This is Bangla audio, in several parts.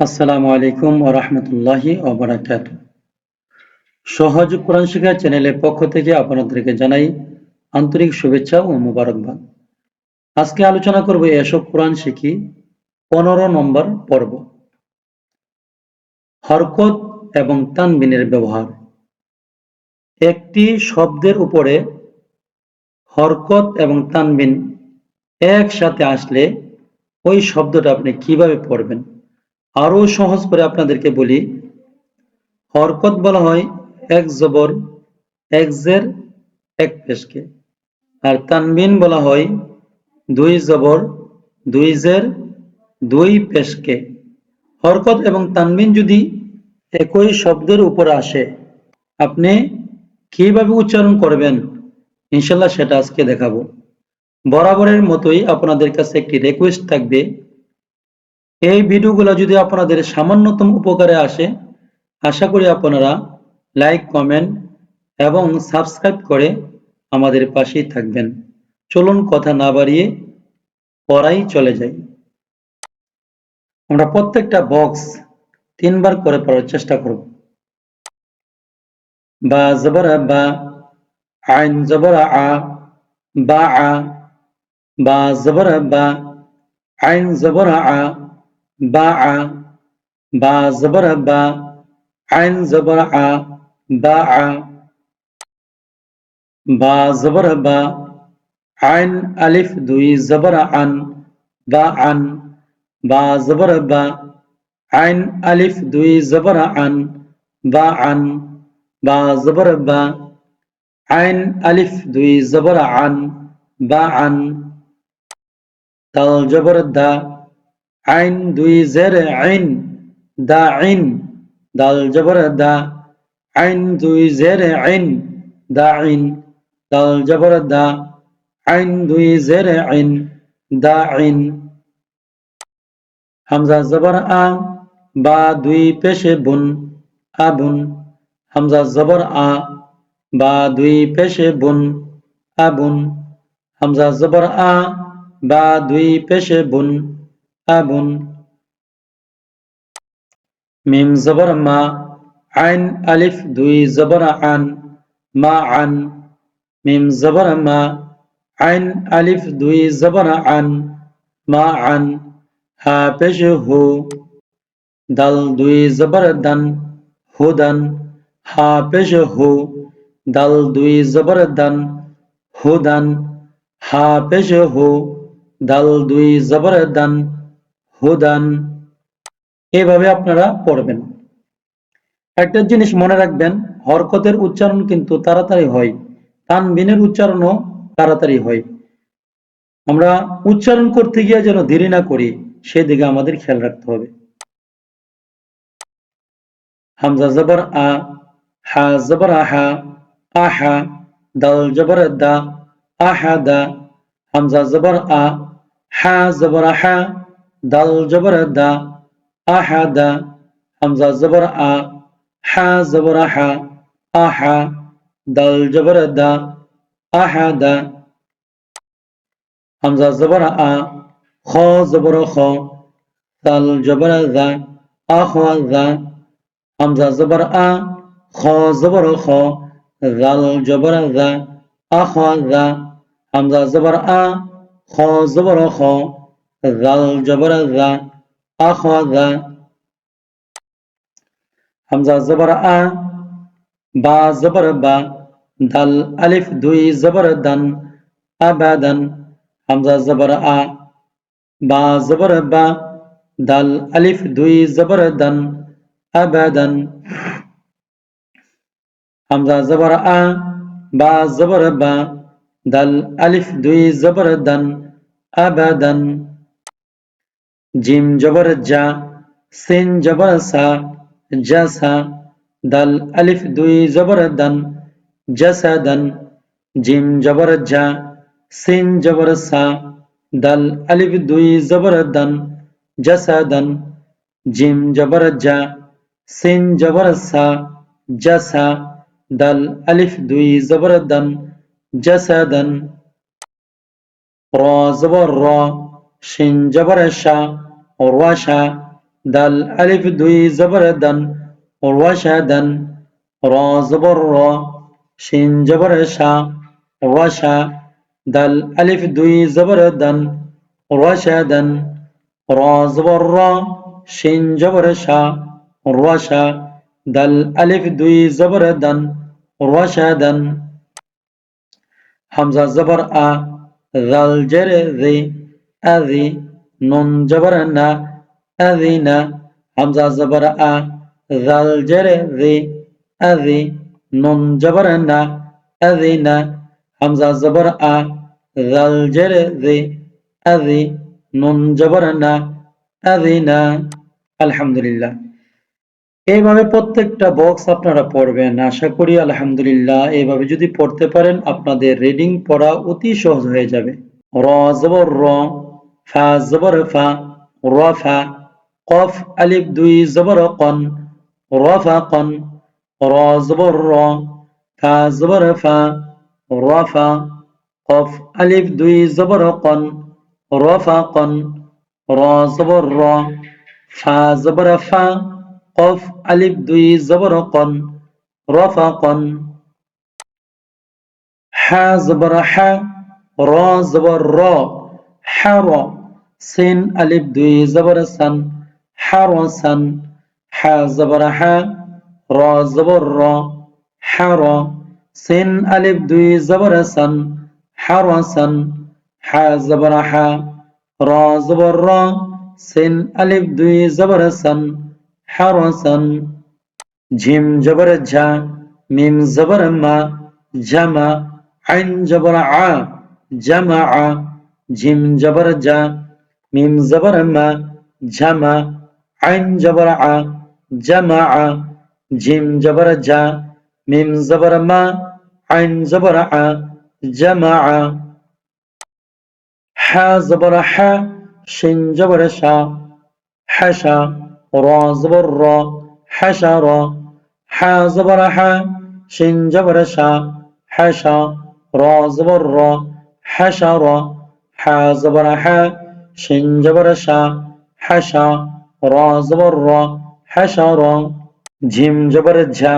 আসসালামু আলাইকুম ও রহমতুল্লাহি ওবরাকাত সহজ কোরআন শিক্ষা চ্যানেলের পক্ষ থেকে আপনাদেরকে জানাই আন্তরিক শুভেচ্ছা ও মুবারকবাদ। আজকে আলোচনা করব এসব কোরআন শিখি পনেরো নম্বর পর্ব। হরকত এবং তানবিনের ব্যবহার। একটি শব্দের উপরে হরকত এবং তানবিন একসাথে আসলে ওই শব্দটা আপনি কীভাবে পড়বেন? আরও সহজ করে আপনাদেরকে বলি। হরকত বলা হয় এক জবর এক জের এক পেশকে আর তানবিন বলা হয় দুই জবর দুই জের দুই পেশকে হরকত এবং তানবিন যদি একই শব্দের উপর আসে, আপনি কীভাবে উচ্চারণ করবেন? ইনশাল্লাহ সেটা আজকে দেখাবো। বরাবরের মতোই আপনাদের কাছে একটি রিকোয়েস্ট থাকবে। এই ভিডিওগুলো যদি আপনাদের সামান্যতম উপকারে আসে, আশা করি আপনারা লাইক, কমেন্ট এবং সাবস্ক্রাইব করে আমাদের পাশেই থাকবেন। চলুন কথা না বাড়িয়ে পড়াই চলে যাই। আমরা প্রত্যেকটা বক্স তিনবার করে পড়ার চেষ্টা করব। বা, জবর, বা, আইন, জবর, আ, বা আ, বা, জবর, বা, আইন, জবর, আ বা আ বা জবর, বা আইন জবর আ বা আ বা জবর, বা আইন, আলিফ, দুই, জবর, আন, বা আন, বা জবর, বা আইন, আলিফ, দুই, জবর, আন, বা আন, বা জবর, বা আইন, আলিফ, দুই, জবর, আন, বা আন, তাল, জবর আইন দুই জের আইন, দা আইন, দাল জবর দা। আইন দুই জের আইন, দা আইন, দাল জবর দা। আইন দুই জের আইন, দা আইন। হামজা জবর আ, বা দুই পেশে বুন আবুন হামজা জবর আ, বা দুই পেশে বুন আবুন হামজা জবর আ, বা দুই পেশে বুন আবুন। মিম জবর মা, আইন আলিফ, দুই জবর আন, মা আন। মিম জবর মা, আইন আলিফ, দুই জবর আন, মা আন। হা পেশ হু, দাল, দুই জবর দান হুদান হা পেশ হু, দাল, দুই জবর দান হুদান হা পেশ হু, দাল, দুই জবর দান হুদান। এভাবে আপনারা পড়বেন। একটা জিনিস মনে রাখবেন, হরকতের উচ্চারণ কিন্তু তাড়াতাড়ি হয়। তানবিনের উচ্চারণও তাড়াতাড়ি হয়। আমরা উচ্চারণ করতে গিয়ে যেন দেরি না করি, সেদিকে আমাদের খেয়াল রাখতে হবে। হামজা জবর আ, হা জবর আহা আহা দাল জবর দা আহা দা, হামজা জবর আ, হা জবর আহা দাল জবর দা আহাদা হামজা জবর আ হা জবর হা আহা দাল জবর দা আহাদা হামজা জবর আ খ জবর খ দাল জবর দা আখওয়াজা হামজা জবর আ খ জবর খ দাল জবর দা আখওয়াজা হামজা জবর আ খ জবর খ হামজা জবর আ বা জবর বা দাল আলিফ দুই জবর দান আবাদান হামজা জবর আ বা জবর বা দাল আলিফ দুই জবর দান আবাদান হামজা জবর আ বা জবর বা দাল আলিফ দুই জবর দান আবাদান জিম জবর জা, সিন জবর সা জাসা দাল আলিফ দুই জবর দান জাসাদান জিম জবর জা, সিন জবর সা, দাল আলিফ দুই জবর দান জাসাদান জিম জবর জা, সিন জবর সা জাসা দাল আলিফ দুই জবর দান জাসাদান র জবর র শিন জবর শা রশা দাল আলিফ দুই জবর দান রসাদান র জবর র শিন জবর শা রসা দাল আলিফ দুই জবর দান রসাদান র জবর র শিন জবর শা রসা দাল আলিফ দুই জবর দান রসাদান হামজা জবর আ জাল জেরে জি আজি নুন জবর না আযিনা হামজা জবর আ, জাল জেরে জি আজি নুন জবর না আযিনা হামজা জবর আ, জাল জেরে জি আজি নুন জবর না আযিনা আলহামদুলিল্লাহ। এইভাবে প্রত্যেকটা বক্স আপনারা পড়বেন। আশা করি আলহামদুলিল্লাহ এইভাবে যদি পড়তে পারেন, আপনাদের রিডিং পড়া অতি সহজ হয়ে যাবে। র, জবর র। ফা জবর ফা রফা কফ আলিফ দুই জবর কন রফা কন র জবর র ফা জবর ফা রফা কফ আলিফ দুই জবর কন রফা কন র জবর র ফা জবর ফা কফ আলিফ দুই জবর কন রফা কন হা জবর হা র জবর র হা আলিফ দুই জবর সান হা সান জবর হা র জবর র হা র সিন আলিফ দুই জবর সান হা হা জবর হা র জবর র সিন আলিফ দুই জবর সান হারসান ঝিম জবর ঝা মিম জবর মা জামা আইন জবর আ জামা আ ঝিম জবর যা মিম জবর মা জামা আইন জবর আ জামা আ ঝিম জবর যা মিম জবর মা আইন জবর আ জামা আ হা জবর হা শিন জবর শা হাসা র জবর র হাসার হা জবর হা শিন জবর শা হাসা র জবর র হাসার হা জবর হা শিন জবর শা হাসা র জবর র হাসার ঝিম জবর ঝা,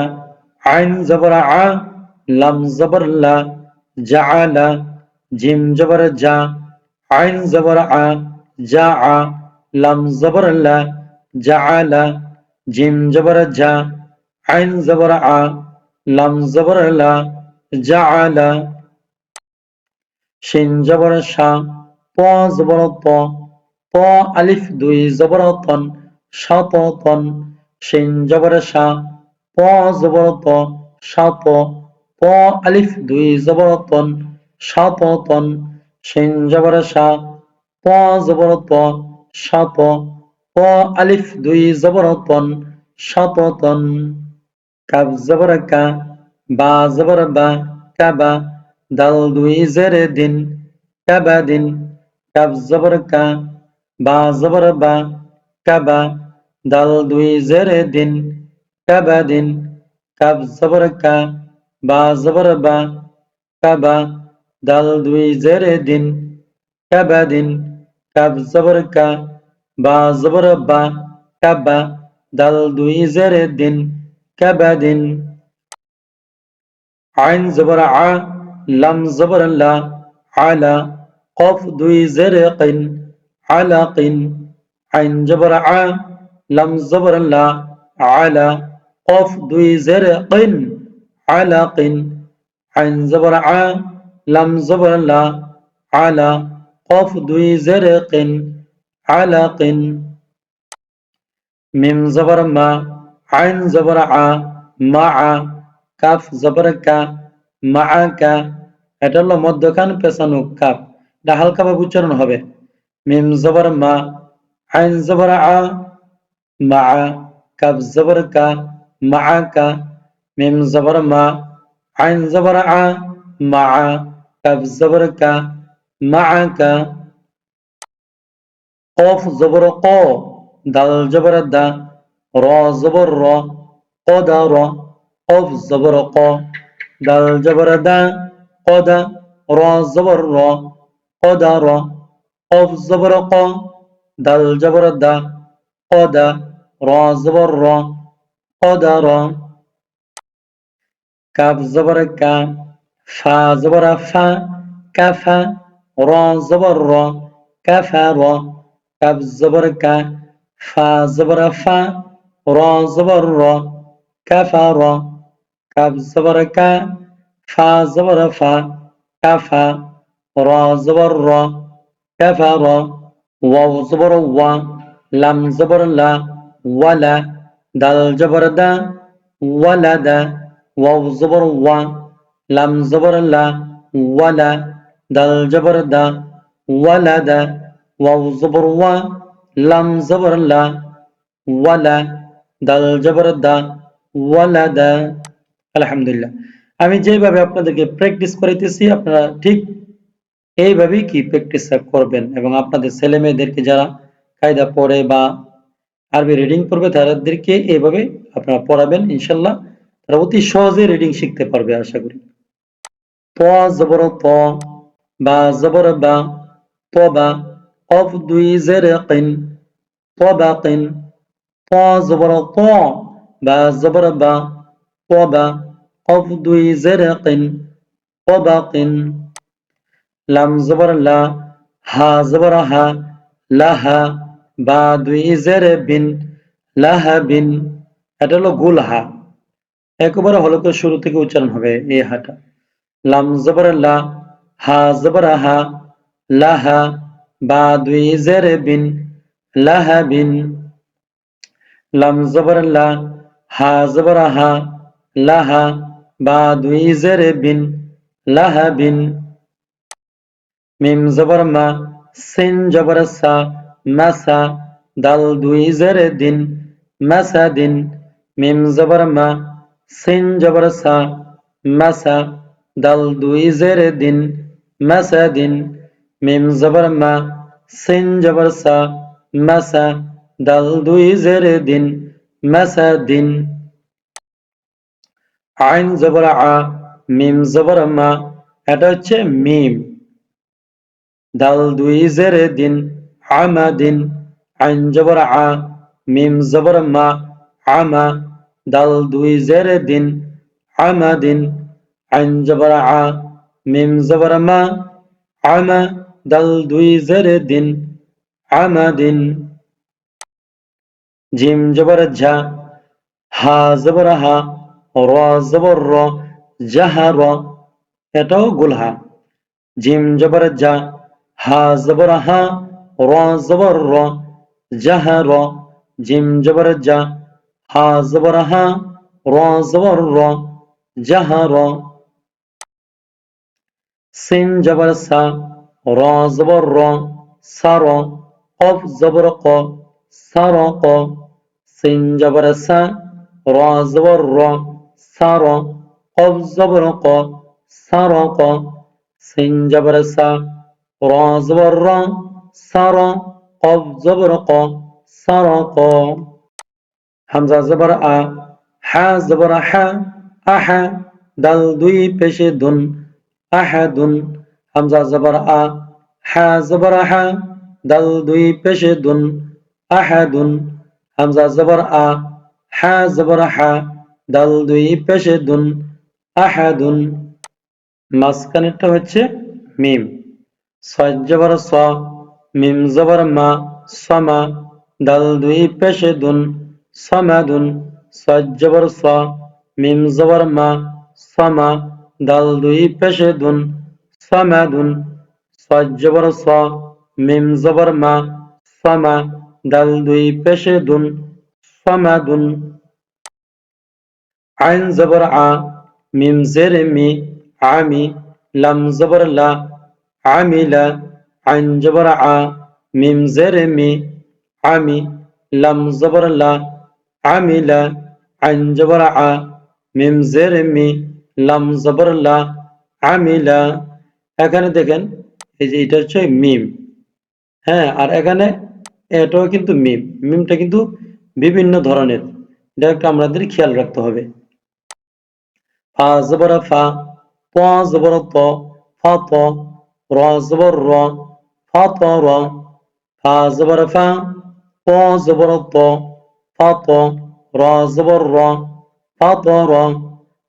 আইন জবর আ, লাম জবর লা জাআলা জিম জবর যা আইন জবর আ যা আ, লাম জবর লা জাআলা জিম জবর ঝা, আইন জবর আ, লাম জবর লা জাআলা শিন জবর শা প জবর ত ত আলিফ দুই জবর তন শত তন শিন জবর শা প জবর ত শত প আলিফ দুই জবর তন শত তন শিন জবর শা প জবর ত শত প আলিফ দুই জবর তন শত তন। কাব জবর কা, বা জবর বা কাবা দাল দুই জেরে দিন, কাবা দিন, কাব জবর কা, বা জবর বা, কাবা। দাল দুই জেরে দিন, কাবা দিন, কাব জবর কা, বা জবর বা, কাবা। দাল দুই জেরে দিন, কাবা দিন, কাব জবর কা, বা জবর বা, কাবা। দাল দুই জেরে দিন, কাবা দিন। আইন জবর আ লাম জবর লা আলা কফ দুই জেরে কিন আলা কিন আইন জবর আ লাম জবর লা আলা কফ দুই জেরে কিন আলা কিন আইন জবর আ লাম জবর লা আলা কফ দুই জেরে কিন আলা কিন মিম জবর মা আইন জবর আ মা আ কাফ জবর কা মা কা এটা হলো মধ্যখান পেছানো কাপ, এটা হালকাভাবে উচ্চারণ হবে। মিম জবর মা, আইন জবর আ, মা কাফ জবর কা মা কা মিম জবর মা, আইন জবর আ, মা কাফ জবর কা মা কা কফ জবর ক, দাল জবর দা, র জবর র কদা র, কফ دل جبر دا قد را زبر را قد را قف زبر قا دل جبر دا قد را زبر را قد را کف زبر کا فا زبر فا کف را زبر را کف را کف زبر کا فا زبر فا را زبر را کف را জবর কা ফা জবর ফা কাফা র জবর র কাফা র ওয়াও জবর ওয়া লাম জবর লা ওয়ালা দাল জবর দা ওয়ালাদা ওয়াও জবর ওয়া লাম জবর লা ওয়ালা দাল জবর দা ওয়ালাদা ওয়াও জবর ওয়া লাম জবর লা ওয়ালা দাল জবর দা ওয়ালাদা আলহামদুলিল্লাহ। আমি যেভাবে আপনাদেরকে প্র্যাকটিস করাইতেছি, আপনারা ঠিক এইভাবেই কি প্র্যাকটিস করবেন এবং আপনাদের ছেলে মেয়েদেরকে যারা কায়দা পড়ে বা আরবি রিডিং পড়বে, তাদেরকে এইভাবে আপনারা পড়াবেন ইনশাল্লাহ তারা অতি সহজে রিডিং শিখতে পারবে, আশা করি। ত, জবর, ত বা জবর বা, ত বা, অফ দুই জের কিন, ত বা কিন, ত, জবর, ত বা জবর বা কিন লাম জবর লা হা জবর হা লাহা বা দুই জের বিন লাহা বিন এটা হলো গুল হা। একেবারে হলকের শুরু থেকে উচ্চারণ হবে এই হাটা। লাম জবর লা, হা জবর হা, লাহা, বা দুই জের বিন, লাহা বিন। লাম জবর লা, হা জবর হা লাহা বা দুই জের বিন লাহা বিন মিম জবর মা সিন জবর সা মাসা দাল দুই জের দিন মাসা দিন মিম জবর মা সিন জবর সা মাসা দাল দুই জের দিন মাসা দিন মিম জবর মা সিন জবর সা মাসা দাল দুই জের দিন মাসা দিন আইন জবর আ, মিম জবর মা, এটা হচ্ছে মিম। দাল দুই জের দিন আমাদিন আইন জবর আ, মিম জবর মা, আমা। দাল দুই জের দিন আমাদিন আইন জবর আ, মিম জবর মা, আমা। দাল দুই জের দিন আমাদিন জিম জবর ঝা, হা জবর হা র জবর র জাহা র এটাও গুলহা। জিম জবর যা হা জবর হা র জবর র জাহা র জিম জবর যা হা জবর হা র জবর র জাহা সিন জবর সা র জবর র কফ জবর ক, সার ক। সিন জবর সা র জবর সার কফ জবর ক সার ক সিন জবর সা র জবর র সার কফ জবর ক সার ক হামজা জবর আ হা জবর হা আহা দাল দুই পেশে দুন আহাদুন হামজা জবর আ হা জবর হা দাল দুই পেশে দুন আহাদুন হামজা জবর আ হা জবর হা দাল দুই পেশে দুন আহাদুন। মাঝখানেরটা হচ্ছে মিম। সজ জবর স, মিম জবর মা, সমা। দাল দুই পেশে দুন সমাদুন। সজ জবর স, মিম জবর মা, সমা। দাল দুই পেশে দুন সমাদুন। সজ জবর স, মিম জবর মা, সমা। দাল দুই পেশে দুন সমাদুন। আইন জবর আ মিম জের মি আমি লাম জবর লা আমিলা আইন জবর আ মিম জের মি আমি লাম জবর লা আমিলা আইন জবর আ মিম জের মি লাম জবর লা আমিলা এখানে দেখেন, এই যে এটা হচ্ছে মিম। হ্যাঁ আর এখানে এটাও কিন্তু মিম। মিমটা কিন্তু বিভিন্ন ধরনের। এটা একটা আমাদের খেয়াল রাখতে হবে। ফা জবর ফা, প জবর ত, ফা ত, র জবর র, ফা ত, র, ফা জবর ফা, প জবর ত, ফা ত, র জবর র, ফা ত, র,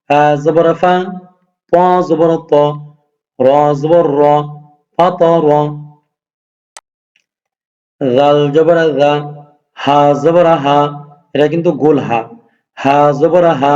ফা জবর ফা, প জবর ত, র জবর র, ফা ত, র। জাল জবর জা হা জবর হা, এটা কিন্তু গোল হা হা জবর হা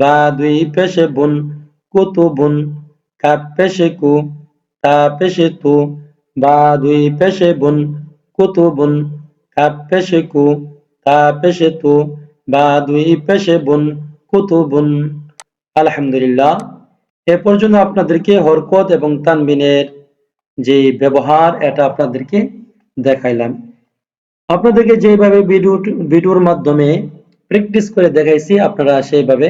বা দুই পেশে বুন, কুতু বুন, কাপ পেশে কু, তা পেশে তু বা দুই পেশে বুন, কুতু বুন, কাপ পেশে কু, তা পেশে তু বা দুই পেশে বুন, কুতু বুন। আলহামদুলিল্লাহ, এ পর্যন্ত আপনাদেরকে হরকত এবং তানবিনের যে ব্যবহার, এটা আপনাদেরকে দেখাইলাম। আপনাদেরকে যেভাবে ভিডিও, ভিডিওর মাধ্যমে প্র্যাকটিস করে দেখাইছি, আপনারা সেইভাবে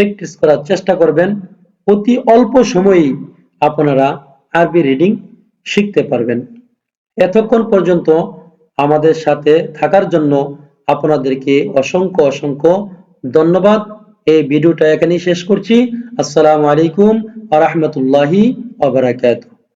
প্র্যাকটিস করার চেষ্টা করবেন। অতি অল্প সময়েই আপনারা আরবি রিডিং শিখতে পারবেন। এতক্ষণ পর্যন্ত আমাদের সাথে থাকার জন্য আপনাদেরকে অসংখ্য অসংখ্য ধন্যবাদ। এই ভিডিওটা এখানেই শেষ করছি। আসসালামু আলাইকুম আ রহমতুল্লাহি